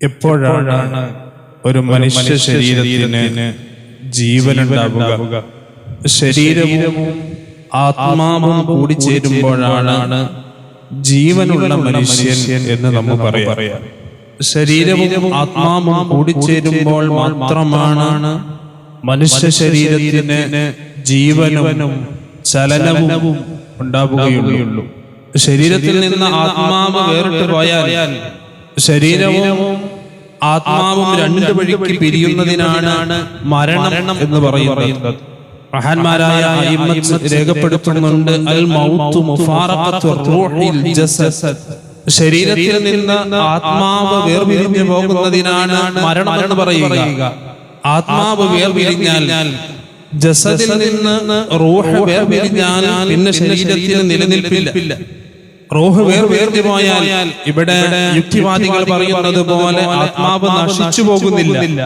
എപ്പോഴാണ് ഒരു മനുഷ്യ ശരീരത്തിന് ജീവനുണ്ടാവുക? ശരീരവും ആത്മാവും കൂടി ചേരുമ്പോഴാണ് ജീവനുള്ള മനുഷ്യൻ എന്ന് നമ്മൾ പറയാം. ശരീരവും ആത്മാവും കൂടി ചേരുമ്പോൾ മാത്രമാണ് മനുഷ്യ ശരീരത്തിന് ജീവനും ചലനവും ഉണ്ടാവുകയുള്ളൂ. ശരീരത്തിൽ നിന്ന് ആത്മാവ് വേറിട്ട് പോയാൽ ശരീരവും ആത്മാവും രണ്ട് വഴിക്ക് പിരിയുന്നതിനാണ് മരണം എന്ന് പറയുന്നത്. മഹാന്മാരായ രേഖപ്പെടുത്തുന്നുണ്ട്. അൽ മൗത്ത് ശരീരത്തിൽ നിന്ന് ആത്മാവ് വേർപിരിഞ്ഞു പോകുന്നതിനാണ് മരണം എന്ന് പറയുക. ആത്മാവ് വേർപിരിഞ്ഞാൽ ജസദിൽ നിന്ന് റൂഹ് വേർപിരിഞ്ഞാൽ പിന്നെ ശരീരത്തിൽ നിലനിൽപ്പില്ല. റോഹ് വേർ വേർതി പോയാൽ ഇവിടെ യുക്തിവാദികൾ പറയുന്നത് പോലെ ആത്മാവ് നശിച്ചു പോകുന്നില്ല.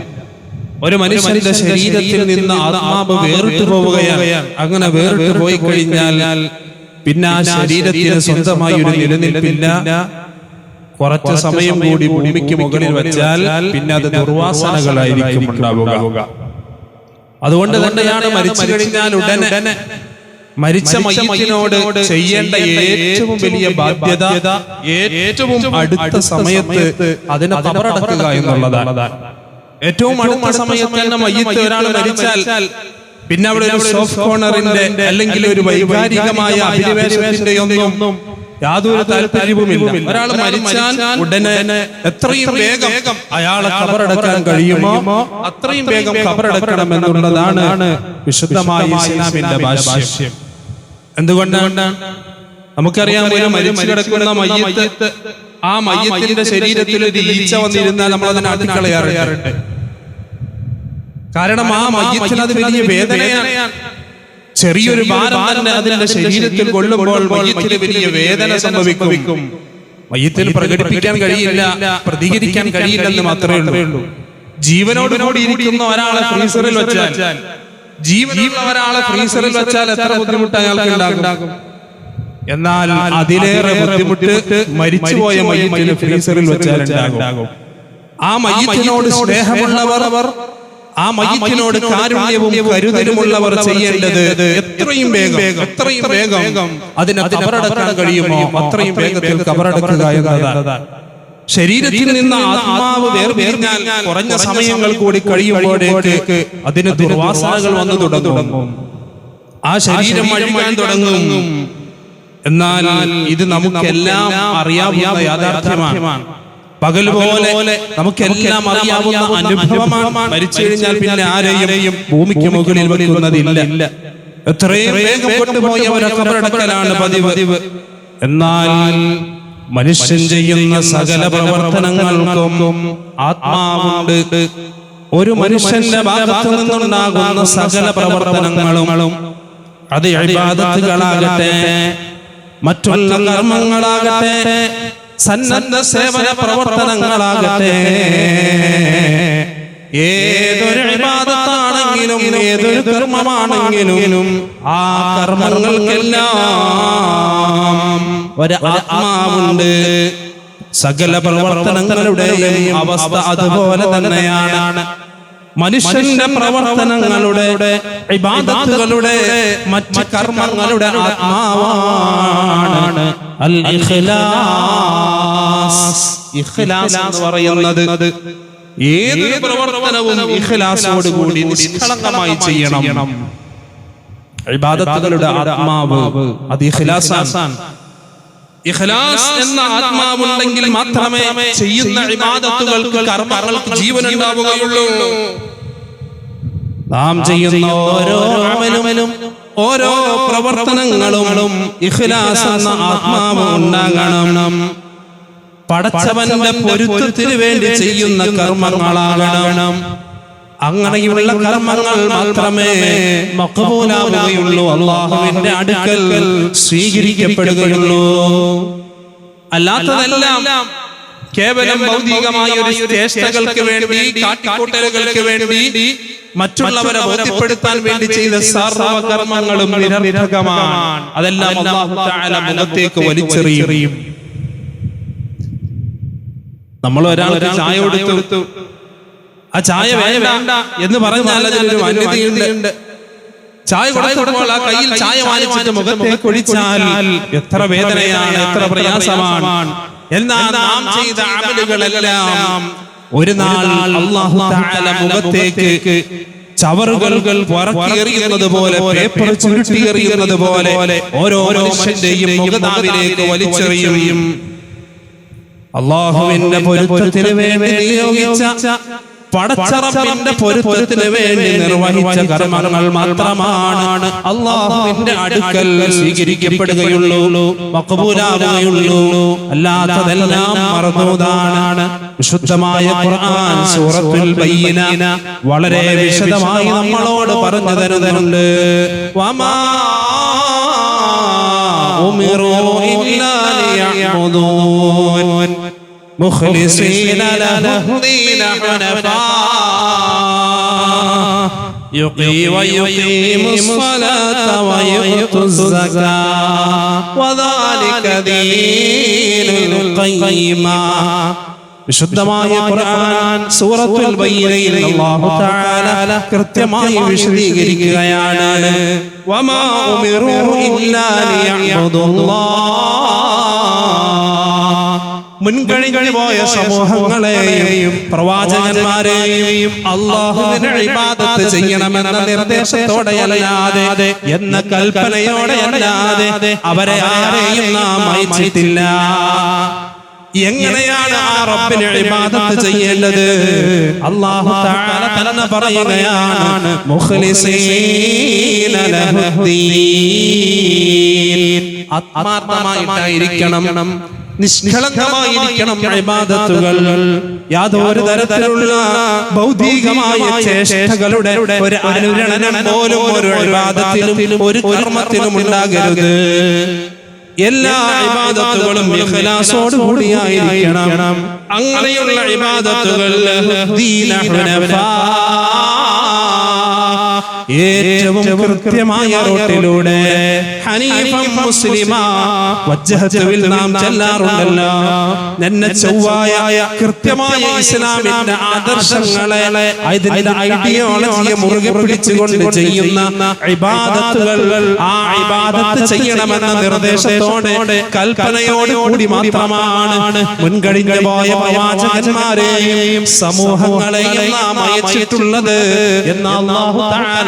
ഒരു മനുഷ്യന്റെ ശരീരത്തിൽ നിന്ന് ആത്മാവ് വേറിട്ട് പോവുകയാണ് അങ്ങനെ വേറിട്ട് പോയി കഴിഞ്ഞാൽ പിന്നെ ആ ശരീരത്തിന് സ്വന്തമായി ഒരു നിലനിൽപ്പില്ല. കുറച്ച് സമയം കൂടി ഭൂമിക്ക് മുകളിൽ വെച്ചാൽ പിന്നെ അത് ദുർവാസനകളായിരിക്കും ഉണ്ടാവുക. അതുകൊണ്ട് തന്നെയാണ് മരിച്ചു കഴിഞ്ഞാൽ ഉടനെ മരിച്ച മയ്യത്തിനോട് ചെയ്യേണ്ട ഏറ്റവും വലിയ ബാധ്യത ഏറ്റവും അടുത്ത സമയത്ത് അതിനെ കബറടക്കുക എന്നുള്ളതാണ്. ഏറ്റവും അടുത്ത സമയത്ത് തന്നെ മയ്യത്ത് ഒരാൾ മരിച്ചാൽ പിന്നെ അവിടെ ഒരു സോഫ്റ്റ് കോർണറിന്റെ അല്ലെങ്കിൽ ഒരു വൈകാരികമായ അഭിനിവേശത്തിന്റെ ഒന്നും യാതൊരു താല്പര്യവുമില്ല. ഒരാൾ മരിച്ചാൽ ഉടനെ എത്രയും വേഗം അയാളെ കബറടക്കാൻ കഴിയുമോ? അത്രയും വേഗം കബറടക്കണം എന്നുള്ളതാണ് വിശുദ്ധമായ ഇസ്ലാമിന്റെ ഭാഷ്യം. എന്തുകൊണ്ടാണ് നമുക്കറിയാം ഒരു മരിച്ചു കിടക്കുന്ന മയ്യത്ത് ആ മയ്യത്തിന്റെ ശരീരത്തിൽ ഒരു ഈച്ച വന്നിരുന്നാൽ നമ്മൾ അതിനെ അട്ടിക്കളയാറുണ്ട് കാരണം ആ മയ്യത്തിന് അത് വലിയ വേദനയാണ്. ചെറിയൊരു ഭാരം തന്നെ അതിന്റെ ശരീരത്തിൽ കൊള്ളുമ്പോൾ മയ്യത്തിന് വലിയ വേദന സംഭവിക്കും. മയ്യത്തിൽ പ്രകടിപ്പിക്കാൻ കഴിയില്ല പ്രതികരിക്കാൻ കഴിയില്ലെന്ന് മാത്രമേ ഉള്ളൂ. ജീവനോട് കൂടി ഇരിക്കുന്ന ഒരാളെ ഫ്രീസറിൽ വെച്ചാൽ ജീവനുള്ള ഒരാളെ ഫ്രീസറിൽ വെച്ചാൽ എത്ര ബുദ്ധിമുട്ട് അയാൾക്ക് ഉണ്ടാകും? എന്നാൽ അതിലേറെ ബുദ്ധിമുട്ട് മരിച്ചുപോയ മയ്യത്തിന് ഫ്രീസറിൽ വെച്ചാൽ ഉണ്ടാകും. ആ മയ്യത്തിനോട് സ്നേഹമുള്ളവർ ആ മയ്യത്തിനോട് കാരുണ്യവും കരുതലുമുള്ളവർ ചെയ്യേണ്ടത് എത്രയും വേഗം എത്രയും വേഗം അതിനെ കബറടക്കാൻ കഴിയുമോ? അത്രയും വേഗത്തിൽ കബറടക്കുക എന്നതാണ്. ശരീരത്തിൽ നിന്ന് ആത്മാവ് വേർപിരിഞ്ഞാൽ കുറഞ്ഞ സമയങ്ങൾ കൂടി കഴിയുമ്പോഴേക്ക് അതിന് ദുർവാസനകൾ വന്നു തുടങ്ങും. ആ ശരീരം അഴിക്കാൻ തുടങ്ങും. എന്നാൽ ഇത് നമുക്കെല്ലാം അറിയാവുന്ന യാഥാർത്ഥ്യമാണ്. പകൽ പോലെ നമുക്കെല്ലാം അറിയാവുന്ന അനുഭവമാണ്. മരിച്ചു കഴിഞ്ഞാൽ പിന്നെ ആരെയും ഭൂമിക്ക് മുകളിൽ വെക്കുന്നതില്ല. എത്രയും വേഗം കൊണ്ടുപോയവരെ കബറടക്കലാണ് പതിവ്. എന്നാൽ മനുഷ്യൻ ചെയ്യുന്ന സകല പ്രവർത്തനങ്ങൾക്കും ആത്മാവുണ്ട്. ഒരു മനുഷ്യന്റെ ഭാഗത്തു നിന്നുണ്ടാകുന്ന സകല പ്രവർത്തനങ്ങളും അത് ഇബാദത്തുകളാകട്ടെ മറ്റുള്ള കർമ്മങ്ങളാകട്ടെ സന്നദ്ധ സേവന പ്രവർത്തനങ്ങളാകട്ടെ. ഏതൊരു ഇബാദത്താണെങ്കിലും ഏതൊരു കർമ്മമാണെങ്കിലും ആ കർമ്മങ്ങൾക്കെല്ലാം ഒരു ആത്മാവുണ്ട്. സകല പ്രവർത്തനങ്ങളുടെ അവസ്ഥ അതുപോലെ തന്നെയാണ്. മനുഷ്യന്റെ പ്രവർത്തനങ്ങളുടെ ഇബാദത്തുകളുടെ മറ്റ് കർമ്മങ്ങളുടെ ആത്മാവാണ് അൽ ഇഖ്ലാസ് ഇഖ്ലാസ് എന്ന് പറയുന്നത് ഏതൊരു പ്രവർത്തനവും ഇഖ്ലാസോട് കൂടി നിഷ്കളങ്കമായി ചെയ്യണം. ഇബാദത്തുകളുടെ ആത്മാവ് അത് ഇഖ്ലാസാണ്. ഇഖ്ലാസ് എന്ന ആത്മാവുണ്ടെങ്കിൽ മാത്രമേ ചെയ്യുന്ന ഇബാദത്തുകൾക്ക് കർമ്മങ്ങൾക്ക് ജീവൻ ഉണ്ടാവുകയുള്ളൂ നാം ചെയ്യുന്ന ഓരോ അമലുമലും ഓരോ പ്രവർത്തനങ്ങളും ഇഖ്ലാസ് എന്ന ആത്മാവ് ഉണ്ടാകണം. പടച്ചവന്റെ പൊരുത്തത്തിന് വേണ്ടി ചെയ്യുന്ന കർമ്മങ്ങളാകണം. അങ്ങനെയുള്ള കർമ്മങ്ങൾ മാത്രമേ മക്കബൂലാവുകയുള്ളൂ അള്ളാഹുവിന്റെ അടുക്കൽ സ്വീകരിക്കപ്പെടുകയുള്ളൂ. അല്ലാത്തതെല്ലാം കേവലം ഭൗതികമായ ഒരു ചേഷ്ടകൾക്ക് വേണ്ടി കാട്ടിക്കൂട്ടലുകൾക്ക് വേണ്ടി മറ്റുള്ളവരെ ബോധ്യപ്പെടുത്താൻ വേണ്ടി ചെയ്ത സർവകർമ്മങ്ങളും നിരർത്ഥകമാണ്. അതെല്ലാം മുഖത്തേക്ക് വലിച്ചെറിയും. നമ്മൾ ഒരാൾ ചായ കൊടുത്തു. ആ ചായ വേണ്ട എന്ന് പറഞ്ഞാൽ അതിനൊരു മാന്യതയുണ്ട് ചായ കൊടുത്തപ്പോൾ ആ കയ്യിൽ ചായ വാങ്ങിച്ചിട്ട് മുഖത്തേക്ക് ഒഴിച്ചാൽ എത്ര വേദനയാണ് എത്ര പ്രയാസമാണ്. എന്നാൽ നാം ചെയ്ത അമലുകളെല്ലാം ഒരു നാൾ അള്ളാഹു മുഖത്തേക്ക് ചവറുകൾ പുറത്തിയെറിയുന്നത് പോലെ പേപ്പർ ചുരുട്ടിയെറിയുന്നത് പോലെ ഓരോ മനുഷ്യന്റെയും മുഖതാവിലേക്ക് വലിച്ചെറിയും. അള്ളാഹുവിന്റെ പൊരുത്തത്തിന് വേണ്ടി നിയോഗിച്ച പടച്ചറപ്പിന്റെ പൊരുത്തത്തിന് വേണ്ടി നിർവഹിച്ച കർമ്മങ്ങൾ മാത്രമാണ് അള്ളാഹുവിന്റെ അടുക്കൽ സ്വീകരിക്കപ്പെടുകയുള്ളൂ. മക്കബൂലാവുകയുള്ളൂ അല്ലാത്തതെല്ലാം മറന്നതാണ്. വിശുദ്ധമായ ഖുർആൻ സൂറത്തുൽ ബൈന വളരെ വിശദമായി നമ്മളോട് പറഞ്ഞു തരുന്നുണ്ട്. വമാ ഉമിറു ഇല്ലാ ലിയഅ്ബുദൂൻ مخلصين له الدين حنفاء يقي ويقيم الصلاة ويؤتوا الزكاة وذلك دين القيمة വിശുദ്ധമായ ഖുർആൻ സൂറത്തുൽ ബയ്യനയിൽ അല്ലാഹു തആല കൃത്യമായി വിശദീകരിക്കുകയാണ് വമാ ഉമിറു ഇല്ലാ ലിയഅ്ബുദുല്ലാഹ് മുൻകഴിഞ്ഞു പോയ സമൂഹങ്ങളെയും പ്രവാചകന്മാരെയും അള്ളാഹുവിനെ ഇബാദത്ത് ചെയ്യണമെന്ന നിർദ്ദേശത്തോടെ അല്ലാതെ എന്ന കൽപ്പനയോടെ അല്ലാതെ അവരെ ആരെയും നാം അയച്ചിട്ടില്ല എങ്ങനെയാണ് ആ റബ്ബിനെ ഇബാദത്ത് ചെയ്യേണ്ടത്? അല്ലാഹു തആല തന്നെ പറയുകയാണ് മുഖ്ലിസീന ലഹുദ്ദീൻ. ആത്മാർത്ഥമായിട്ടായിരിക്കണം. നിഷ്കളങ്കമായിരിക്കണം ഇബാദത്തുകൾ. യാതൊരു തരത്തിലുള്ള ഭൗതികമായ ചേഷ്ടകളുടെ ഒരു അനുരണനം പോലും ഒരു ഇബാദത്തിലും ഒരു കർമ്മത്തിലും ഉണ്ടാകരുത്. എല്ലാ ഇബാദത്തുകളും ഇഖ്ലാസോട് കൂടിയായിരിക്കണം. അങ്ങനെയുള്ള ഇബാദത്തുകൾ ദീന ഹുനഫാ ഏറ്റവും കൃത്യമായ റോട്ടിലൂടെ ഹനീഫം മുസ്ലിമ വജ്ജഹത്തുവിൽ നാം ചെല്ലാറുണ്ടല്ലോ. എന്നെ ചൊവ്വായ കൃത്യമായ ഇസ്ലാമിന്റെ ആദർശങ്ങളെ അതിന്റെ ഐഡിയോളജിയെ മുറുകെ പിടിച്ചുകൊണ്ട് ചെയ്യുന്ന ഇബാദത്തുകൾ ആ ഇബാദത്ത് ചെയ്യണമെന്ന നിർദ്ദേശത്തോടെ കൽപ്പനയോട് കൂടി മാത്രമാണ് മുൻകഴിഞ്ഞു പോയ പ്രവാചകന്മാരെയും സമൂഹങ്ങളെയും നാം അയച്ചിട്ടുള്ളത് എന്ന് അല്ലാഹു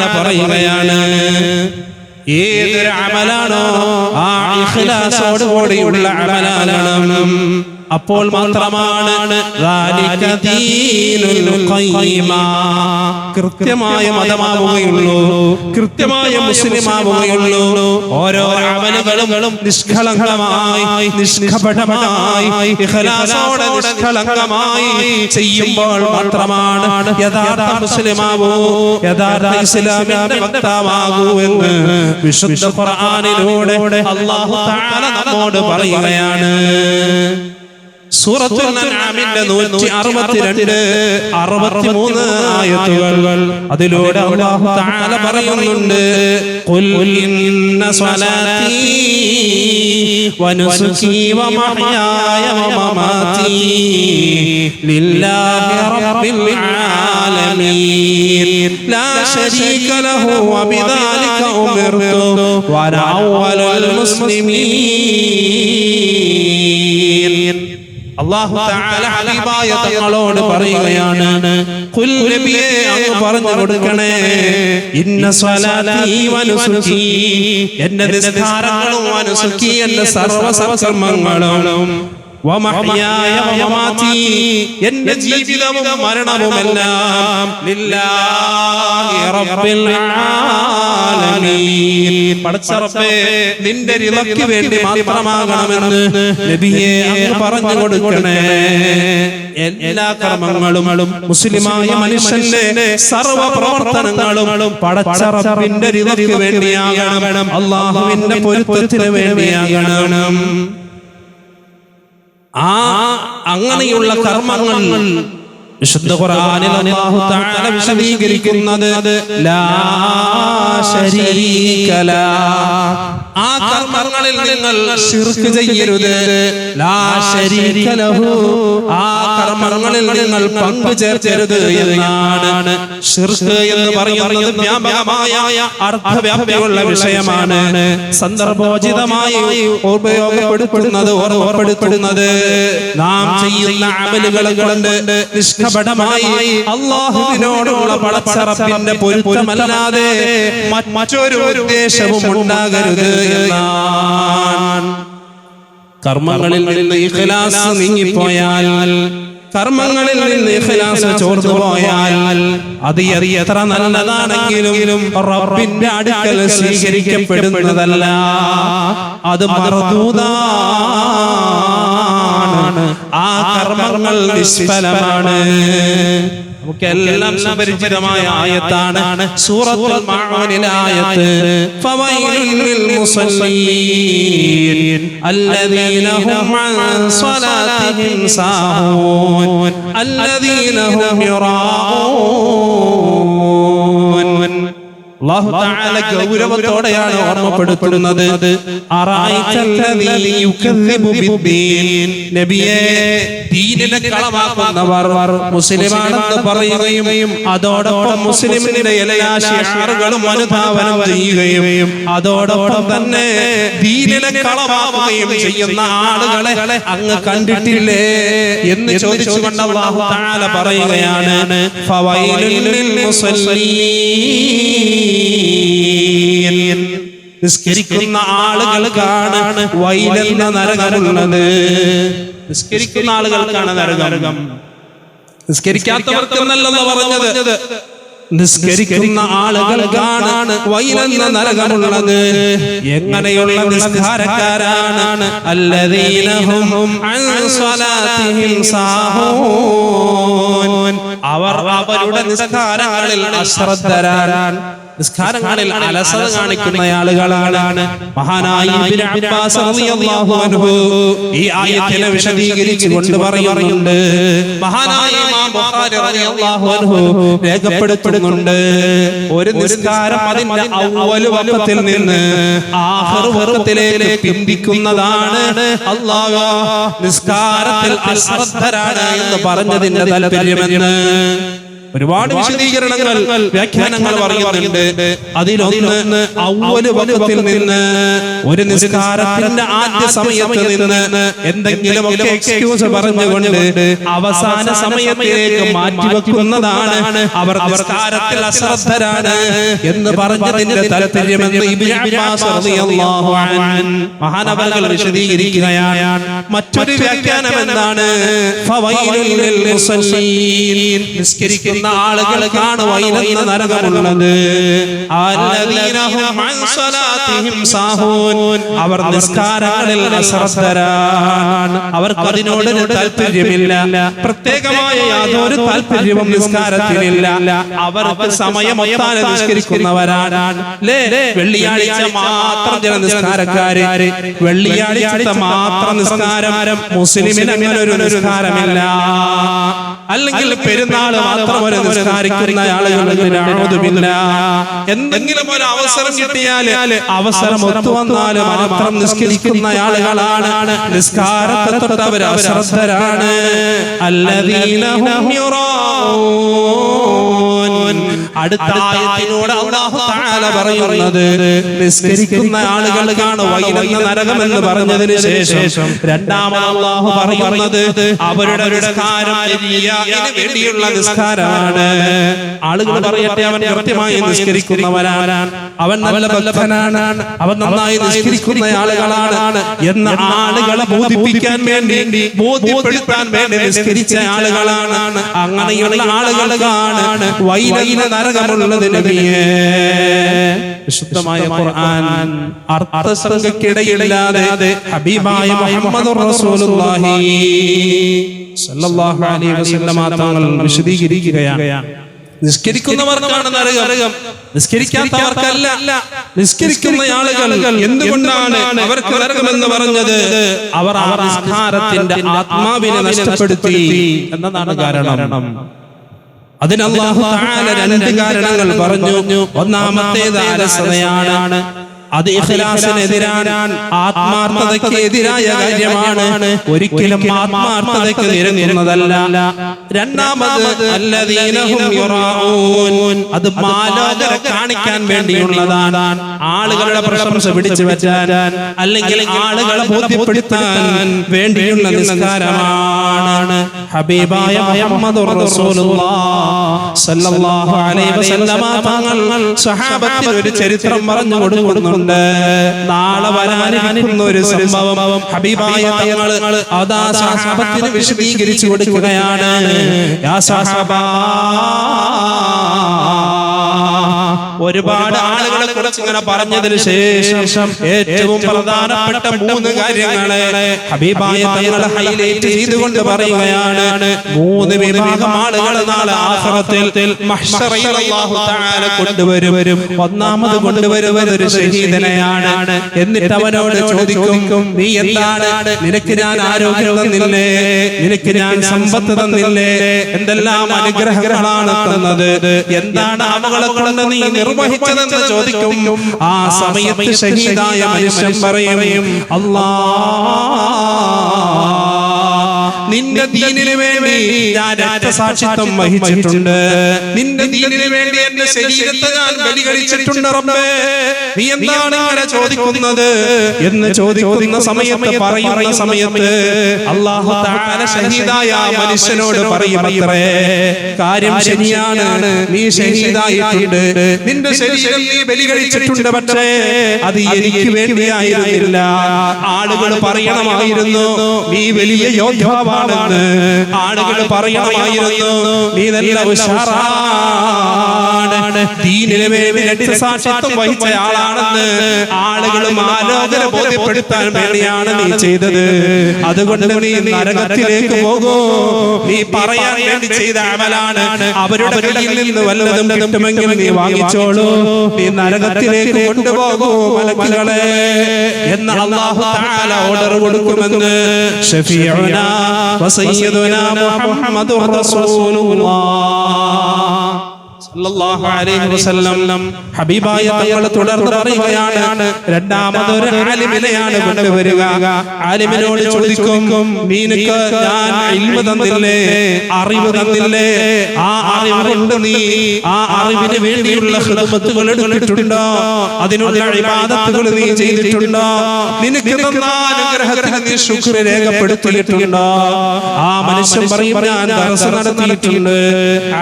തആല പറയുകയാണ്. ഏതൊരു അമലാണോ ആ ഇഖ്ലാസോടുകൂടിയുള്ള അമലാണ് അപ്പോൾ മാത്രമാണ് കൃത്യമായ മതമാവുകയുള്ളൂ കൃത്യമായ മുസ്ലിമാവുകയുള്ളൂ ഓരോ അവനകളും നിഷ്കളങ്കമായി നിഷ്കപടമായി നിഷ്കളങ്കമായി ചെയ്യുമ്പോൾ മാത്രമാണ് യഥാർത്ഥ മുസ്ലിമാവൂ. യഥാർത്ഥ ഇസ്ലാമിന്റെ വക്താവാകൂ എന്ന് വിശുദ്ധ ഖുർആാനിലൂടെ അള്ളാഹു നമ്മോട് പറയുകയാണ്. സൂറത്തുൽ അൻആമിന്റെ 162 63 ആയത്തുകൾ അതിലൂടെ അല്ലാഹു തആല പറയുന്നുണ്ട് ഖുൽ ഇന്ന സ്വലാത്തി വനുസുകി വമഹ്യായ വമമാതി ലില്ലാഹി റബ്ബിൽ ആലമീൻ ലാ ശരീക ലഹു വബിദാലിക ഉമിർതു വഅന അവ്വലുൽ മുസ്ലിമീൻ അള്ളാഹു ഹബീബായ തങ്ങളോട് പറയുകയാണ്. ഖുൽ നബിയേ അങ്ങ് പറഞ്ഞു കൊടുക്കണേ. ഇന്ന സ്വലാത്തി വനുസുകി എന്റെ നിസ്കാരങ്ങളും വനുസുകി എന്റെ സർവ സർവകർമ്മങ്ങളും എന്റെ ജീവിതവും മരണവുമെല്ലാം ലില്ലാഹി റബ്ബിൽ ആലമീൻ. പടച്ച റബ്ബേ നിന്റെ റിളക്ക് വേണ്ടി മാത്രമാകണമെന്ന് നബിയെ പറഞ്ഞു കൊടുക്കണേ. എല്ലാ കർമ്മങ്ങളും മുസ്ലിമായ മനുഷ്യന്റെ സർവ പ്രവർത്തനങ്ങളും പടച്ച റബ്ബിന്റെ റിളക്ക് വേണ്ടിയാകണം. അള്ളാഹുവിന്റെ പൊരുത്തത്തിന് വേണ്ടിയാകണം. ആ അങ്ങനെയുള്ള കർമ്മങ്ങൾ വിശുദ്ധ ഖുർആനിൽ അല്ലാഹു തആല വിശദീകരിക്കുന്നത് ലാ ശരീക ലാ. ആ കർമ്മങ്ങളിൽ നിങ്ങൾ ശിർക്ക് ചെയ്യരുത്. ലാ ശരീക ലഹു. ആ കർമ്മങ്ങളിൽ നിങ്ങൾ പങ്കു ചേർക്കരുത് എന്നാണ് ശിർക്ക് എന്ന് പറയുന്നത് വ്യാപകമായ അർത്ഥവ്യാപ്തിയുള്ള വിഷയമാണ് സന്ദർഭോചിതമായി ഉപയോഗപ്പെടുത്തുന്നത് ഓർമ്മപ്പെടുത്തുന്നത് നാം ചെയ്യുന്ന അമലുകൾ കൊണ്ട് നിഷ്കപടമായി അള്ളാഹുവിനോടുള്ള പടച്ചറപ്പിന്റെ പൊരുത്തമല്ലാതെ മറ്റൊരു ഉദ്ദേശവും ഉണ്ടാകരുത് എന്നാണ്. കർമ്മങ്ങളിൽ നിന്ന് ഇഖ്ലാസ് നീങ്ങിപ്പോയാൽ കർമ്മങ്ങളിൽ നിന്ന് ഇഖ്ലാസ് ചോർന്നു പോയാൽ അത് എത്ര നല്ലതാണെങ്കിലും റബ്ബിന്റെ അടുക്കൽ സ്വീകരിക്കപ്പെടുന്നതല്ല. അത് മറദൂതാണ് ആ കർമ്മങ്ങൾ നിഷ്ഫലമാണ്. നമുക്കെല്ലാം സുപരിചിതമായ ആയത്താണ്. സൂറത്തുൽ ഫവൈലുൽ മുസല്ലീൻ. അല്ലദീന ഹും അൻ സ്വലാത്തിഹിം സാഹൂൻ. അല്ലദീന ഹും യുറാഊൻ. തആല ഗൗരവത്തോടെയാണ് ഓർമ്മപ്പെടുത്തുന്നത്. മുസ്ലിമാണെന്ന് പറയുകയും അതോടൊപ്പം മുസ്ലിമിന്റെ എല്ലാ ശിയാറുകളും അനുധാവനം ചെയ്യുകയും അതോടൊപ്പം തന്നെ ദീനിനെ കളവാക്കുകയും ചെയ്യുന്ന ആളുകളെ അങ്ങ് കണ്ടിട്ടില്ലേ എന്ന് ചോദിച്ചുകൊണ്ട് തആല പറയുകയാണ് ഫവൈലിൽ ലിൽ മുസല്ലീൻ. നിസ്കരിക്കുന്ന ആളുകൾ ആളുകൾക്കാണ് വൈലെന്ന നരകമുള്ളത്. നിസ്കരിക്കുന്ന ആളുകൾക്കാണ് നരകം. നിസ്കരിക്കാത്തവർക്കെന്നല്ലെന്ന് പറഞ്ഞത്. നിസ്കരിക്കുന്ന ആളുകൾക്കാണ് വൈലെന്ന നരകമുള്ളത്. എങ്ങനെയുള്ള നിസ്കാരക്കാരാണ്? അല്ലതീനഹും അവർ അവരുടെ നിസ്കാരങ്ങളിൽ അശ്രദ്ധരാൻ നിസ്കാരങ്ങളിൽ അലസത കാണിക്കുന്ന ആളുകളാണ് മഹാനായ അബ്ബാസ് റളിയല്ലാഹു അൻഹു. ഈ ആയത്തിനെ വിശദീകരിച്ചു കൊണ്ട് പറയുന്നുണ്ട്. മഹാനായ ഇമാം ബുഖാരി റളിയല്ലാഹു അൻഹു രേഖപ്പെടുത്തുന്നുണ്ട്. ഒരു നിസ്കാരം അതിന്റെ വഖത്തിൽ നിന്ന് ആഖിർ വഖത്തിലേക്ക് പിന്തിക്കുന്നതാണ് അല്ലാഹു. നിസ്കാരത്തിൽ അശ്രദ്ധരാണ് എന്ന് പറഞ്ഞതിന്റെ താല്പര്യമെന്ന്. ഒരുപാട് വിശദീകരണങ്ങൾ വ്യാഖ്യാനങ്ങൾ പറയുന്നുണ്ട്. അതിലൊന്ന് ഔവൽ വകുപ്പിൽ നിന്ന് ഒരു നിസ്കാരത്തിന്റെ ആദ്യ സമയത്ത് നിന്ന് എന്തെങ്കിലുമൊക്കെ എക്സ്ക്യൂസ് പറഞ്ഞുകൊണ്ട് അവസാന സമയത്തിലേക്ക് മാറ്റിവെക്കുന്നതാണ് അവർ നിസ്കാരത്തിൽ അശ്രദ്ധരാണ് എന്ന് പറഞ്ഞതിന്റെ താല്പര്യമെന്ന് മഹാനവകൾ വിശദീകരിക്കുകയാണ്. മറ്റൊരു വ്യാഖ്യാനം എന്താണ് ഫവൈലുൽ ലിൽ ആളുകൾ ആളുകൾക്കാണ് വൈലെന്ന നരകമുള്ളത്. അവർ നിസ്കാരങ്ങളിൽ അശ്രദ്ധരാണ്. അവർക്ക് അതിനോട് താല്പര്യമില്ല. പ്രത്യേകമായ യാതൊരു താല്പര്യവും നിസ്കാരത്തിലില്ല അവർക്ക് സമയമൊത്താതെ നിസ്കരിക്കുന്നവരാണ്. വെള്ളിയാഴ്ച മാത്രം ചില നിസ്കാരക്കാര്. വെള്ളിയാഴ്ച മാത്രം നിസ്കാരം മുസ്ലിമിന് അങ്ങനെ ഒരു നിസ്കാരമില്ല. അല്ലെങ്കിൽ പെരുന്നാൾ മാത്രം ഒരു നിസ്കാരിക്കുന്ന ആളുകളില്ല എന്തെങ്കിലും ഒരു അവസരം കിട്ടിയാൽ അവസരം ഒത്തു വന്നാൽ മാത്രം നിസ്കരിക്കുന്ന ആളുകളാണ്. നിസ്കാരത്തെ തൊട്ട് അവർ അശ്രദ്ധരാണ്. യുറാഊൻ അടുത്ത ആയത്തിനോട് അല്ലാഹു തആല പറയുന്നത് നിസ്കരിക്കുന്ന ആളുകൾക്കാണ് വൈകുന്ന നരകം എന്ന് പറഞ്ഞതിന് ശേഷം രണ്ടാമത് അല്ലാഹു പറയുന്നത് അവരുടെ നിസ്കാരം വേണ്ടിയുള്ള നിസ്കാരമാണ്. ആളുകൾ പറയട്ടെ അവൻ കൃത്യമായി നിസ്കരിക്കുന്നവനാണ്. അവൻ നല്ല ഭക്തനാണ്. അവൻ നന്നായി നിസ്കരിക്കുന്ന ആളുകളാണ്. എന്ന ആളുകളെ ബോധിപ്പിക്കാൻ വേണ്ടി ബോധ്യപ്പെടുത്താൻ വേണ്ടി നിസ്കരിച്ച ആളുകളാണ്. അങ്ങനെയുള്ള ആളുകൾക്കാണ് വൈലൈന നരകമുള്ളത് നബിയേ വിശുദ്ധമായ ഖുർആൻ അർത്ഥസംഖ്യക്കിടയില്ലാതെ ഹബീബായ മുഹമ്മദ് റസൂലുള്ളാഹി സല്ലല്ലാഹു അലൈഹി വസല്ലമ തങ്ങൾ വിശദീകരിക്കുകയാണ്. നിസ്കരിക്കുന്നവർക്കാണ് നരകം. നിസ്കരിക്കാത്തവർക്കല്ല. നിസ്കരിക്കുന്ന ആളുകൾ എന്തുകൊണ്ടാണ് അവർക്ക് നരകമെന്ന് പറഞ്ഞത്? അവർ അവർ നിസ്കാരത്തിന്റെ ആത്മാവിനെ നഷ്ടപ്പെടുത്തി എന്നതാണ് കാരണം. അതിന് തആല രണ്ട് കാരണങ്ങൾ പറഞ്ഞു. ഒന്നാമത്തേതാണ് അലസതയാണ് അത് ഇഖ്ലാസിനെതിരാണ് ആത്മാർത്ഥതയ്ക്ക് എതിരായ കാര്യമാണ്. ഒരിക്കലും ആത്മാർത്ഥതയ്ക്ക് നിരന്നിരുന്നതല്ല രണ്ടാമത് അത് മാലോകരെ കാണിക്കാൻ വേണ്ടിയുള്ളതാണ്. ആളുകളുടെ പ്രശംസ പിടിച്ചു വെച്ചാൻ അല്ലെങ്കിൽ ആളുകളെ ബോധ്യപ്പെടുത്താൻ വേണ്ടിയുള്ള നിസ്കാരമാണ്. ഹബീബായ റസൂലുള്ളാഹ്. സല്ലല്ലാഹു അലൈഹി വസല്ലമ തങ്ങൾ സ്വഹാബത്തിന് ഒരു ചരിത്രം പറഞ്ഞു കൊടുക്കുന്നുണ്ട്. നാളെ വരാനിരിക്കുന്ന ഒരു സംഭവം ഹബീബായ തങ്ങൾ അതാ സ്വഹാബത്തിന് വിശദീകരിച്ചു കൊടുക്കുകയാണ്. യാ സ്വഹാബാ ഒരുപാട് ആളുകളെ കുറിച്ച് ഇങ്ങനെ പറഞ്ഞതിന് ശേഷം ഏറ്റവും പ്രധാനപ്പെട്ട മൂന്ന് കാര്യങ്ങളെ ഹബീബായ ഹൈലൈറ്റ് ചെയ്തുകൊണ്ട് പറയുകയാണ്. മൂന്ന് വിഭാഗം ആളുകൾ നാളെ തആല കൊണ്ടുവരും. ഒന്നാമത് കൊണ്ടുവരുന്നത് ഒരു ശഹീദനെയാണ് എന്നിട്ട് അവനോട് ചോദിക്കും നീ എന്താണ്? നിനക്ക് ഞാൻ ആരോഗ്യം തന്നില്ലേ? നിനക്ക് ഞാൻ സമ്പത്ത് തന്നില്ലേ? എന്തെല്ലാം അനുഗ്രഹങ്ങളാണ് തന്നത്? എന്താണ് അവകളെ കൊണ്ട് നീ നിർവഹിച്ചതെന്ന് ചോദിക്കും ആ സമയത്ത് ഷഹീദായ മനുഷ്യൻ പറയും അല്ലാ നിന്റെ ദീനിനു വേണ്ടി ഞാൻ രക്തസാക്ഷിത്വം വഹിച്ചിട്ടുണ്ട്. നിന്റെ ദീനിനു വേണ്ടി എന്റെ ശരീരത്തെ ഞാൻ ബലി കഴിച്ചിട്ടുണ്ട് റബ്ബേ. നീ എന്താണ് അങ്ങനെ ചോദിക്കുന്നത്? എന്ന് ചോദിക്കുന്ന സമയത്ത് പറയുന്ന സമയത്ത് അള്ളാഹു തആല ഷഹീദായ മനുഷ്യനോട് പറയുമത്രേ കാര്യം ശരിയാണ്. നീ ഷഹീദായിട്ടുണ്ട് നിന്റെ ശരീരം നീ ബലി കഴിച്ചിട്ടുണ്ട് പക്ഷേ അത് എനിക്ക് വേണ്ടിയായിരുന്നില്ല. ആളുകൾ പറയണമായിരുന്നു. നീ വലിയ യോദ്ധാവാണെന്ന് ആളുകൾ പറയണമായിരുന്നു. നീ നല്ല ഉഷാറാണ്. രക്തസാക്ഷിത്വം വഹിച്ച ആളാണെന്ന് ആളുകളും ആലോചന ബോധ്യപ്പെടുത്താൻ വേണ്ടിയാണ് നീ ചെയ്തത്. അതുകൊണ്ട് നീ നരകത്തിലേക്ക് പോകൂ. നീ പറയാൻ വേണ്ടി ചെയ്ത അമലാണ്. അവരുടെ കയ്യിൽ നിന്ന് വല്ലതും കിട്ടുമെങ്കിൽ നീ വാങ്ങിച്ചോളൂ. നീ നരകത്തിലേക്ക് കൊണ്ടുപോകൂ മലക്കുകളെ. എന്ന് അള്ളാഹു ഓർഡർ കൊടുക്കുമെന്ന് ഷഫീഉന വസയ്യിദുന മുഹമ്മദുർ റസൂലുള്ളാഹ് സല്ലല്ലാഹു അലൈഹി വസല്ലം ഹബീബായ തങ്ങൾ തുടർന്ന് പറയുകയാണ് രണ്ടാമതൊരു ആലിമിനെയാണ് കൊണ്ടുവരിക. ആലിമിനോട് ചോദിക്കും നിനക്ക് ഞാൻ ഇൽമ തന്നില്ലേ? അറിവ് തന്നില്ലേ? ആ അറിവ് കൊണ്ട് നീ ആ അറിവിന് വേണ്ടിയുള്ള എടുത്തിട്ടുണ്ടോ? അതിനുള്ള ഇബാദത്തുകൾ നീ ചെയ്തിട്ടുണ്ടോ? നിനക്ക് തന്ന അനുഗ്രഹത്തിന് നീ ശുക്ർ രേഖപ്പെടുത്തിയിട്ടുണ്ടോ? ആ മനുഷ്യൻ പറയും ഞാൻ നടത്തിയിട്ടുണ്ട്.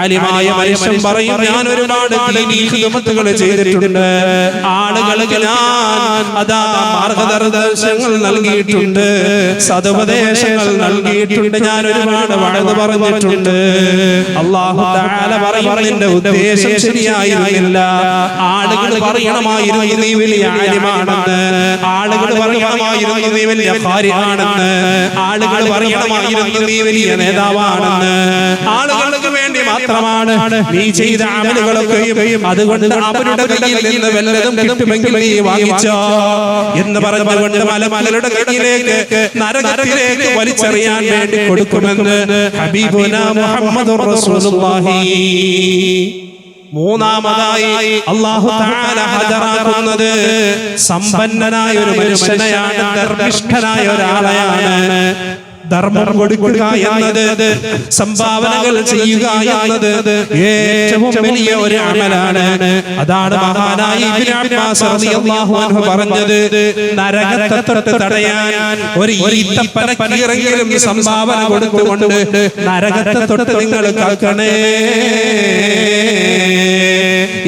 ആലിമായ മനുഷ്യൻ പറയും ഞാൻ ഒരുപാട് ദീനീ ഖിദ്മത്തുകൾ ചെയ്തിട്ടുണ്ട്. ആളുകൾക്ക് ഞാൻ അതാ മാർഗദർശങ്ങൾ നൽകിയിട്ടുണ്ട്. സതുപദേശങ്ങൾ നൽകിയിട്ടുണ്ട്. ഞാൻ ഒരുപാട് വഴുത് പറഞ്ഞിട്ടുണ്ട്. അള്ളാഹു തആല പറയും ഉദ്ദേശം ശരിയായിരുന്നില്ല. ആളുകൾ പറയണമായിരുന്നു നീ വലിയ ആലിമാണെന്ന് ആളുകൾ പറയണമായിരുന്നു നീ വലിയ കാര്യമാണെന്ന് ആളുകൾ പറയണമായിരുന്നു നീ വലിയ നേതാവാണെന്ന്. ആളുകൾക്ക് വേണ്ടി മാത്രമാണ് നീ ചെയ്ത അമലുകളൊക്കെയും അതുകൊണ്ട് അവരുടെ കയ്യിൽ നിന്ന് വല്ലതും കിട്ടുമെങ്കിൽ നീ വാങ്ങിച്ചോ എന്ന് പറഞ്ഞുകൊണ്ട് മലമലരുടെ കയ്യിലേക്ക് നരകത്തിലേക്ക് വലിച്ചെറിയാൻ വേണ്ടി കൊടുക്കുമെന്ന് ഹബീബുന മുഹമ്മദ് റസൂലുള്ളാഹി മൂന്നാമതായി അള്ളാഹു തആല ഹജറാക്കുന്നത് സമ്പന്നനായ ഒരു മനുഷ്യനെയാണ് ധർമ്മിഷ്ഠനായ ഒരാളെയാണ് ധർമ്മം കൊടുക്കുക എന്നത് സംഭാവനകൾ ചെയ്യുക എന്നത് ഏറ്റവും വലിയ ഒരു അമലാണ്. അതാണ് മഹാനായ പറഞ്ഞത് നരകത്തെ തൊട്ട് തടയാൻ ഒരു സംഭാവന കൊടുത്തുകൊണ്ട് നരകത്തെ തൊട്ട് നിങ്ങൾ കാക്കണേ.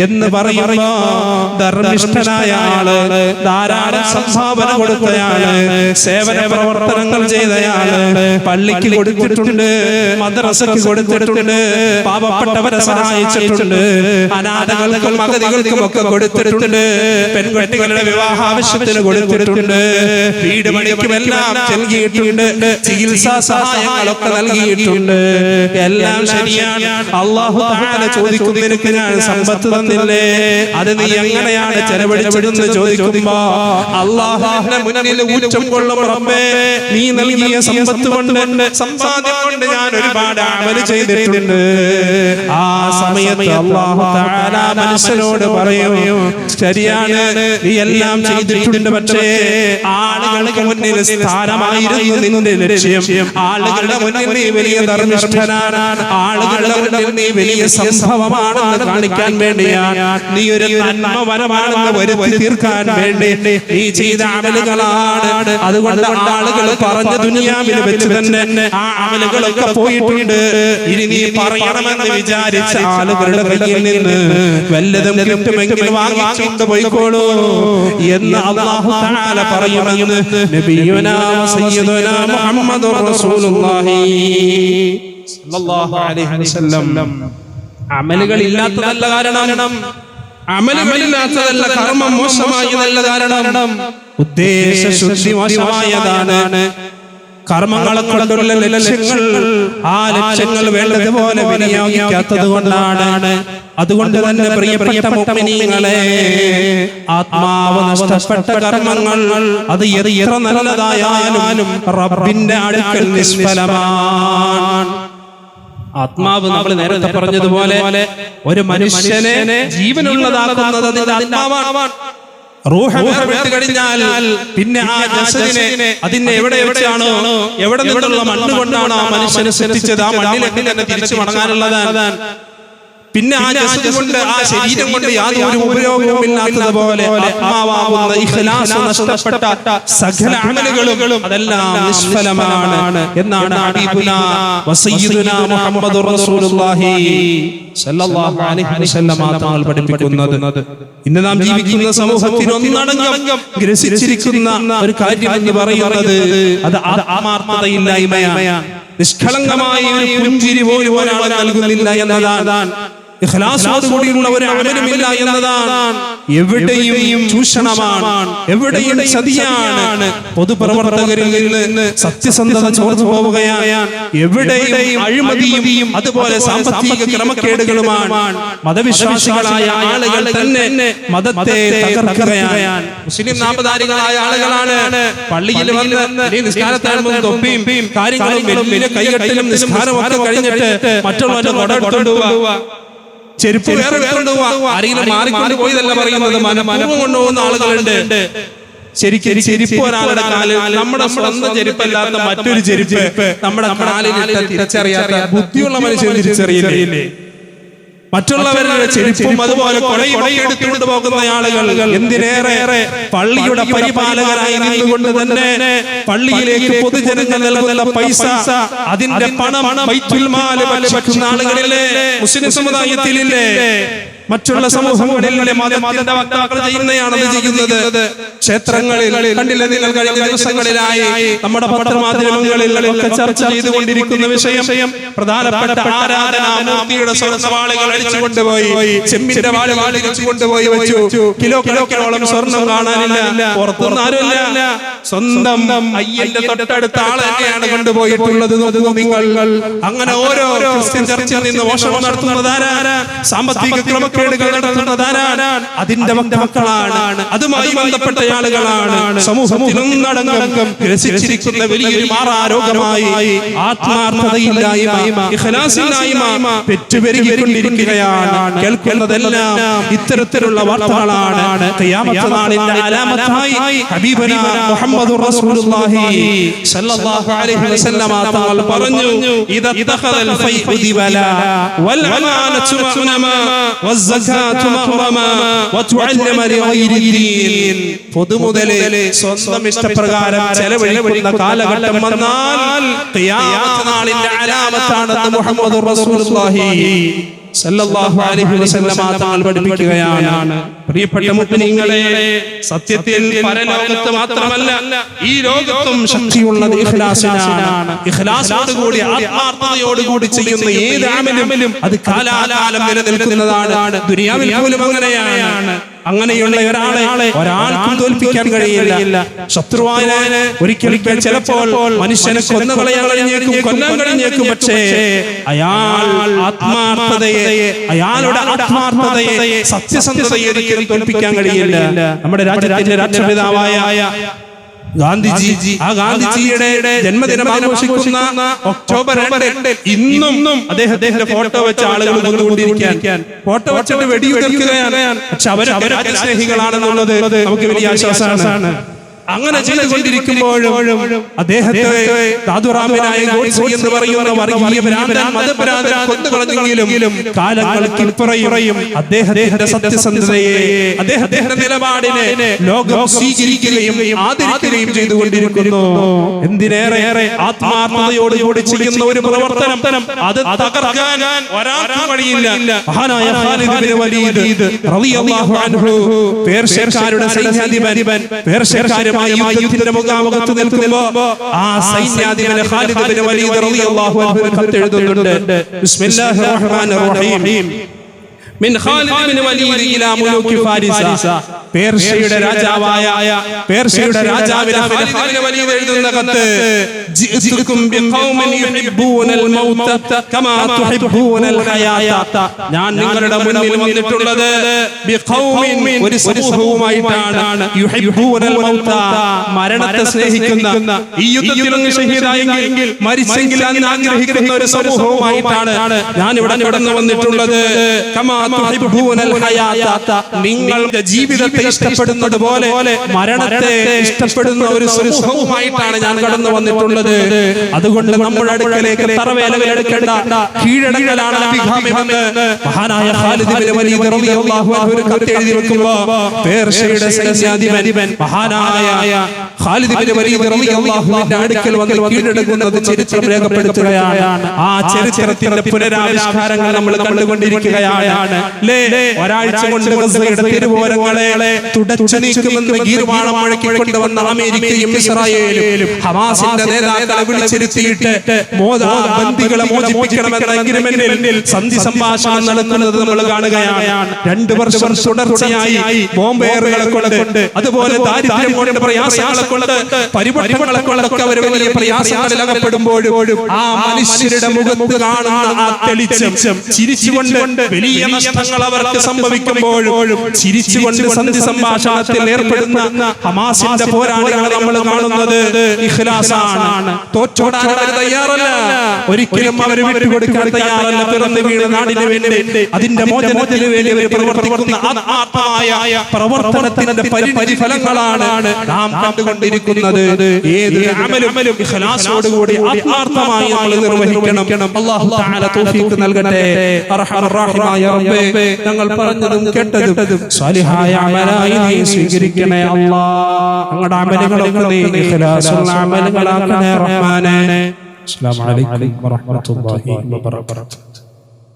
എന്ന് പറയുന്ന ധർമ്മിഷ്ഠനായ ആൾ ധാരാളം സംഭാവന കൊടുത്തയാൾ സേവന പ്രവർത്തനങ്ങൾ ചെയ്തയാൾ പള്ളിക്ക് കൊടുത്തിട്ടുണ്ട് മദ്രസക്ക് കൊടുത്തിട്ടുണ്ട് പാവപ്പെട്ടവരെ സഹായിച്ചിട്ടുണ്ട് അനാഥകൾക്കും അഗതികൾക്കും ഒക്കെ കൊടുത്തിട്ടുണ്ട് പെൺകുട്ടികളുടെ വിവാഹ ആവശ്യത്തിന് കൊടുത്തിട്ടുണ്ട് വീട് പണിക്കും എല്ലാം നൽകിയിട്ടുണ്ട് ചികിത്സാ സഹായങ്ങളൊക്കെ നൽകിയിട്ടുണ്ട്. എല്ലാം ശരിയാണ്. അള്ളാഹു ചോദിക്കുന്നതിനൊക്കെ ചോദിക്കും ഞാൻ സമ്പത്ത് തന്നില്ലേ? അത് നീ എങ്ങനെയാണ് ചെലവഴിച്ചതെന്ന് ചോദിക്കുമ്പോ അള്ളാഹുവിന്റെ മുന്നിൽ ഊറ്റം കൊള്ളും റബ്ബേ നീ നൽകിയ സമ്പത്ത് കൊണ്ട് സമ്പാദ്യം കൊണ്ട് ഞാൻ ഒരുപാട് അമൽ ചെയ്തിട്ടുണ്ട്. ആ സമയത്ത് അള്ളാഹു മനുഷ്യനോട് പറയും ശരിയാണ് നീ എല്ലാം ചെയ്തിട്ടുണ്ട് പക്ഷേ ആളുകൾക്ക് മുന്നിൽ സ്ഥാനമായിരുന്നു നിന്റെ ലക്ഷ്യം. ആളുകളുടെ മുന്നിൽ നീ വലിയ ധർമ്മിഷ്ഠനാണ്. ആളുകളുടെ മുന്നിൽ നീ വലിയ സംഭവമാണെന്ന് കാണിക്കാൻ വേണ്ടിയാണ് നീ ഒരു വരുത്തി തീർക്കാൻ വേണ്ടി നീ ചെയ്ത അമലുകളാണ്. അതുകൊണ്ട് ആളുകൾ പറഞ്ഞ ദുനിയാവിൽ വെച്ച് തന്നെ ആ അമലുകളൊക്കെ പോയിട്ടുണ്ട്. ഇനി നീ പറയണമെന്ന് വിചാരിച്ച ആളുകളുടെ കയ്യിൽ നിന്ന് വല്ലതും കിട്ടുമെങ്കിൽ വാങ്ങിച്ചുകൊണ്ട് പോയിക്കോളൂ. എന്ന് അള്ളാഹു തആല പറയുമെന്ന് നബിയുനാ സയ്യിദുനാ മുഹമ്മദുർ റസൂലുള്ളാഹി. സല്ലല്ലാഹു അലൈഹി വസല്ലം. അമലുകൾ ഇല്ലാത്തതല്ല കാരണം. അമലുകളില്ലാത്തതല്ല കർമ്മം മോശമായതല്ല കാരണം. ഉദ്ദേശ ശുദ്ധി മോശമായതാണ്. കർമ്മങ്ങളെ കൊണ്ടുള്ള ലക്ഷ്യങ്ങൾ. ആ ലക്ഷ്യങ്ങൾ വേണ്ടതുപോലെ വിനിയോഗിക്കാത്തത് കൊണ്ടാണ്. അതുകൊണ്ട് തന്നെ പ്രിയപ്പെട്ട മുഅ്മിനീങ്ങളെ ആത്മാവ് നഷ്ടപ്പെട്ട കർമ്മങ്ങൾ അത് എത്ര നല്ലതായാലും റബ്ബിന്റെ അടുക്കൽ നിഷ്ഫലമാണ്. ആത്മാവ് നമ്മൾ നേരത്തെ പറഞ്ഞതുപോലെ ഒരു മനുഷ്യനെ ജീവനുള്ളതാക്കുന്നത് ആത്മാവാണ്. കഴിഞ്ഞാൽ പിന്നെ ആ ജസദിനെ അതിനെ എവിടെ വെച്ചാണോ എവിടെ നിന്നുള്ള മണ്ണ് കൊണ്ടാണ് ആ മനുഷ്യനെ സൃഷ്ടിച്ചത്? ആ തന്നെ തിരിച്ചു മടങ്ങാനുള്ളതാണ്. പിന്നെ ആ ജസദ് കൊണ്ട് ആ ശരീരം കൊണ്ട് യാതൊരു ഉപയോഗവും ഇല്ലാത്തതുപോലെ ആത്മാവാവുന്ന ഇഖ്ലാസ് നഷ്ടപ്പെട്ട സകല അമലുകളും അതെല്ലാം നിഷ്ഫലമാണ് എന്നാണ് ഹബീബുന വസയ്യിദുന മുഹമ്മദുർ റസൂലുള്ളാഹി സല്ലല്ലാഹു അലൈഹി വസല്ലം തങ്ങൾ പഠിപ്പിക്കുന്നത്. ഇന്ന് നാം ജീവിക്കുന്ന സമൂഹത്തിൽ ഒന്നടങ്കം ഗ്രസിച്ചിരിക്കുന്ന ഒരു കാര്യം എന്ന് പറയുന്നത് അത് ആത്മാർത്ഥതയില്ലായ്മയാണ്. നിഷ്കളങ്കമായ ഒരു പുഞ്ചിരി പോലും ഒരാൾ നൽകുന്നില്ല എന്നതാണ്. ഇഖ്ലാസോട് കൂടിയുള്ള ഒരു അമലുമില്ല എന്നതാണ്. എവിടെയും ചൂഷണമാണ്. എവിടെയും ചതിയാണ് പൊതുപ്രവർത്തകരിൽ നിന്ന് സത്യസന്ധത ചോർന്നു പോവുകയാണ്. എവിടെയും അഴിമതിയും അതുപോലെ സാമ്പത്തിക ക്രമക്കേടുകളുമാണ്. മതവിശ്വാസികളായ ആളുകൾ തന്നെ മതത്തെ തകർക്കുകയാണ്. മുസ്ലിം നാമധാരികളായ ആളുകളാണ്. പള്ളിയിൽ വന്ന് ഈ തൊപ്പിയും കാര്യങ്ങളും വലിയ കൈകെട്ടലും നിസ്കാരവും കഴിഞ്ഞിട്ട് മറ്റുള്ളവരുടെ കൊട കൊണ്ടുപോവുക ചെരുപ്പ് വേറെ വേറെ കൊണ്ടുപോവാ. ആരെങ്കിലും മാറിക്കൊണ്ട് പോയതല്ല പറയുന്നത്. മനപൂർവം കൊണ്ടുപോകുന്ന ആളുകളുണ്ട്. ശരിക്കും ചെരുപ്പ് ഒരാളുടെ കാലിൽ നമ്മുടെ സ്വന്തം ചെരുപ്പല്ലാത്ത മറ്റൊരു ചെരുപ്പ് നമ്മുടെ കാലിൽ തിരിച്ചറിയാത്ത ബുദ്ധിയുള്ള മനുഷ്യൻ തിരിച്ചറിയില്ലേ? മറ്റുള്ളവരുടെ ചെരുപ്പും അതുപോലെ കൊടയെടുത്തുകൊണ്ട് പോകുന്ന ആളുകൾ എന്തിനേറെ പള്ളിയുടെ പരിപാലകരായി നിന്നുകൊണ്ട് തന്നെ പള്ളിയിലേക്ക് പൊതുജനങ്ങൾ നൽകുന്ന പൈസ അതിന്റെ പണം ബൈത്തുൽ മാൽ ഭക്ഷിക്കുന്ന ആളുകളില്ലേ മുസ്ലിം സമുദായത്തിലില്ലേ? മറ്റുള്ള സമൂഹങ്ങളിൽ മതത്തിന്റെ വക്താക്കൾ ചെയ്യുന്നതാണ് ചെയ്യുന്നത് ക്ഷേത്രങ്ങളിൽ കണ്ടില്ല നിങ്ങൾ കഴിഞ്ഞ ദിവസങ്ങളിലായി നമ്മുടെ പത്രമാധ്യമങ്ങളിൽ ചർച്ച ചെയ്തുകൊണ്ടിരിക്കുന്ന വിഷയം പ്രധാനപ്പെട്ട ആരാധനാമൂർത്തിയുടെ സ്വർണവാളുകൾ അടിച്ചു കൊണ്ടുപോയി. ചെമ്മിന്റെ വാൾ അടിച്ചു കൊണ്ടുപോയി വെച്ചു. കിലോ കിലോക്കിലോളം സ്വർണം കാണാനില്ല. പുറത്തുനിന്ന് ആരുമില്ല. സ്വന്തം അയ്യന്റെ തൊട്ടടുത്ത ആളെയാണ് കൊണ്ടുപോയിട്ടുള്ളത്. നിങ്ങൾ. അങ്ങനെ ഓരോ ക്രിസ്ത്യൻ ചർച്ചിൽ നിന്ന് മോഷണം നടത്തുന്നതാരാ സാമ്പത്തിക ക്രമക്കേടുകൾ നടത്തുന്നതാരാണ് അതിന്റെ മക്കളാണ്. അതുമായി ബന്ധപ്പെട്ട ആളുകളാണ്. സമൂഹത്തിനൊന്നടങ്കം ഗ്രസിച്ചിരിക്കുന്ന വലിയൊരു മാറാരോഗമായി ആത്മാർത്ഥതയില്ലായ്മ ഇഖ്ലാസില്ലായ്മ പെറ്റുപെരുകിക്കൊണ്ടിരിക്കുകയാണ്. കേൾക്കുന്നതെല്ലാം ഇത്തരത്തിലുള്ള വാർത്തകളാണ്. ഖിയാമത്ത് നാളിന്റെ അലാമത്തായി ഹബീബന മുഹമ്മദുർ റസൂലുള്ളാഹി സ്വല്ലല്ലാഹു അലൈഹി വസല്ലമ തങ്ങൾ പറഞ്ഞു ഇദ വൽ മഅ്നമ വസ്സകാതു മഹ്റമ വതുഅല്ലമ لغير الدين. പൊതുമുതൽ സ്വന്തം ഇഷ്ടപ്രകാരം ചെലവഴിക്കുന്ന കാലഘട്ടം വന്നാൽ നാളിന്റെ അലാമത്താണെന്ന് മുഹമ്മദ് റസൂലുള്ളാഹി. സല്ലല്ലാഹു അലൈഹി പഠിപ്പിക്കുകയാണ്. പ്രിയപ്പെട്ട മുഅ്മിനീങ്ങളെ സത്യത്തിൽ മാത്രമല്ല ഈ ലോകത്തും കൂടി ചെയ്യുന്ന നിലനിൽക്കുന്നതാണ്. ദുനിയാവിൽ പോലും അങ്ങനെയാണ്. അങ്ങനെയുള്ള ഒരാളെ ഒരാൾക്കും തോൽപ്പിക്കാൻ കഴിയില്ല. ശത്രുവായ ഒരിക്കലും ചിലപ്പോൾ മനുഷ്യനെ കൊന്നു കഴിഞ്ഞേക്കും കൊല്ലാൻ കഴിഞ്ഞേക്കും പക്ഷേ അയാൾ ആത്മാർത്ഥതയെ അയാളുടെ ആത്മാർത്ഥതയെ സത്യസന്ധതയെ ഒരിക്കലും തോൽപ്പിക്കാൻ കഴിയില്ല. നമ്മുടെ രാജ്യ രാജ്യ രാഷ്ട്രപിതാവായ ഗാന്ധിജി ആ ഗാന്ധിജിയുടെ ജന്മദിനം ആഘോഷിക്കുന്ന ഒക്ടോബർ രണ്ട് ഇന്നും അദ്ദേഹത്തിന്റെ ഫോട്ടോ വെച്ച ആളുകൾ കൊണ്ടുകൊണ്ടിരിക്കാൻ ഫോട്ടോ വെച്ചിട്ട് വെടിയുതിർക്കുകയാണ്. പക്ഷെ അവർ അവരൊക്കെ സ്നേഹികളാണെന്നുള്ളത് നമുക്ക് വലിയ ആശ്വാസമാണ്. അങ്ങനെ ചെയ്തുകൊണ്ടിരിക്കുമ്പോഴും അദ്ദേഹത്തെ എന്ന് പറയുന്ന വർഗീയ ഭ്രാന്തൻ മതഭ്രാന്തൻ കൊന്നുകളഞ്ഞെങ്കിലും കാലങ്ങൾക്ക് ഇപ്പുറയും അദ്ദേഹത്തിന്റെ സത്യസന്ധതയെ അദ്ദേഹത്തിന്റെ നിലപാടിനെ ലോകം സ്വീകരിക്കുകയും ആദരിക്കുകയും ചെയ്തുകൊണ്ടിരിക്കുന്നു. എന്തിനേറെ ആത്മാർത്ഥതയോടുകൂടി ചെയ്യുന്ന ഒരു പ്രവർത്തനം അത് തകർക്കാൻ ഒരാൾക്കും കഴിയില്ല മഹാനായ ഖാലിദ് ബിൻ വലീദ് റളിയല്ലാഹു അൻഹു പേർഷ്യക്കാരുടെ സൈന്യാധിപൻ പേർഷ്യക്കാരുമായി യുദ്ധത്തിന്റെ മുഖാമുഖത്ത് നിൽക്കുമ്പോ ആ സൈന്യാധിപൻ ഖാലിദ് ബിൻ വലീദ് റളിയല്ലാഹു അൻഹു എഴുതുന്നുണ്ട് ബിസ്മില്ലാഹിർ റഹ്മാനിർ റഹീം. പേർഷ്യയുടെ രാജാവായ പേർഷ്യയുടെ രാജാവിന് എഴുതുന്ന കത്ത് ഞാൻ നിങ്ങളുടെ മുന്നിൽ വന്നിട്ടുള്ളത് ഒരു സമൂഹവുമായിട്ടാണ് മരണത്തെ സ്നേഹിക്കുന്ന. ഈ യുദ്ധത്തിൽ ഷഹീദായെങ്കിൽ മരിച്ചെങ്കിൽ ആഗ്രഹിക്കുന്ന ഒരു സമൂഹവുമായിട്ടാണ് ഞാൻ ഇവിടെ കടന്നു വന്നിട്ടുള്ളത്. കമാ നിങ്ങളുടെ ജീവിതത്തെ ഇഷ്ടപ്പെടുന്നത് പോലെ മരണത്തെ ഇഷ്ടപ്പെടുന്ന ഒരു സമൂഹവുമായിട്ടാണ് ഞാൻ കടന്നു വന്നിട്ടുള്ളത് അതുകൊണ്ട് നമ്മുടെ അടുക്കലേക്ക് തറവേലകൾ എടുക്കേണ്ട അഭികാമ്യമെന്ന് മഹാനായ ഖാലിദ് ബിൻ വലീദ് റളിയല്ലാഹു അൻഹു ഒരു കത്ത് എഴുതി വെക്കുമ്പോ പേർഷ്യയുടെ സൈന്യാധിപൻ മഹാനായ അടുക്കൽ വന്ന് കീഴടങ്ങുന്നത് ചരിത്രം രേഖപ്പെടുത്തുകയാണ് ആ ചരിത്രത്തിന്റെ പുനരാവിഷ്കാരങ്ങൾ നമ്മൾ കണ്ടുകൊണ്ടിരിക്കുകയാണ്. ലേ ഒരാഴ്ച കൊണ്ട് ഗസയുടെ തെരുവോരങ്ങളെ തുടച്ചു നീക്കുമെന്ന് ഗീർവാണം മുഴക്കിക്കൊണ്ടുവന്ന അമേരിക്കയും ഇസ്രായേലും ഹമാസിന്റെ നേതാക്കളെ വിളിച്ചിരുത്തിയിട്ട് മോദാ ബന്ദികളെ മോചിപ്പിക്കണമെന്ന അഗ്രിമെന്റിൽ സന്ധി സംഭാഷണം നടത്തുന്നത് നമ്മൾ കാണുകയാണ്. രണ്ടു വർഷം തുടർച്ചയായി ബോംബേറുകളെ കൊണ്ട് അതുപോലെ ദാരിദ്ര്യം കൊണ്ട് പ്രയാസങ്ങളെ കൊണ്ട് പരിപാടികളെ കൊണ്ടൊക്കെ അവർ വലിയ പ്രയാസങ്ങളിൽ അകപ്പെടുമ്പോഴും ആ മനുഷ്യരുടെ മുഖത്ത് കാണുന്ന ആ തെളിച്ചം ചിരിച്ചുകൊണ്ട് വലിയ നഷ്ടങ്ങൾ അവർക്ക് സംഭവിക്കുമ്പോഴും ചിരിച്ചുകൊണ്ട് സന്ധി സംഭാഷണത്തിൽ ഏർപ്പെടുന്ന ഹമാസിന്റെ പോരാളികളെ നമ്മൾ കാണുന്നത് ഇഖ്ലാസാണ്. തോറ്റോടാൻ തയ്യാറല്ല. ഒരിക്കലും അവർ വിട്ടുകൊടുക്കാൻ തയ്യാറല്ല. പിറന്നു വീണ നാടിന് വേണ്ടി അതിന്റെ മോചനത്തിന് വേണ്ടി അവർ പ്രവർത്തിക്കുന്ന ആത്മാർത്ഥമായ പ്രവർത്തനത്തിന്റെ പരി- പരിഫലങ്ങളാണ് നാം കണ്ടുകൊണ്ടിരിക്കുന്നത്. ഏത് അമലും ഇഖ്ലാസോടുകൂടി ആത്മാർത്ഥമായി നമ്മൾ നിർവഹിക്കണം. അല്ലാഹു തആല തൗഫീഖ് നൽകട്ടെ. അർഹമർ റഹീമായ റബ്ബേ. ഞങ്ങൾ പറഞ്ഞതും കേട്ടതും. സാലിഹായ നീ സ്വീകരിക്കണേ അല്ലാഹ് അങ്ങടെ നീ ഇഖ്ലാസുള്ള റഹ്മാനേ. അസ്സലാമു അലൈക്കും വറഹ്മത്തുള്ളാഹി വബറകാതുഹു.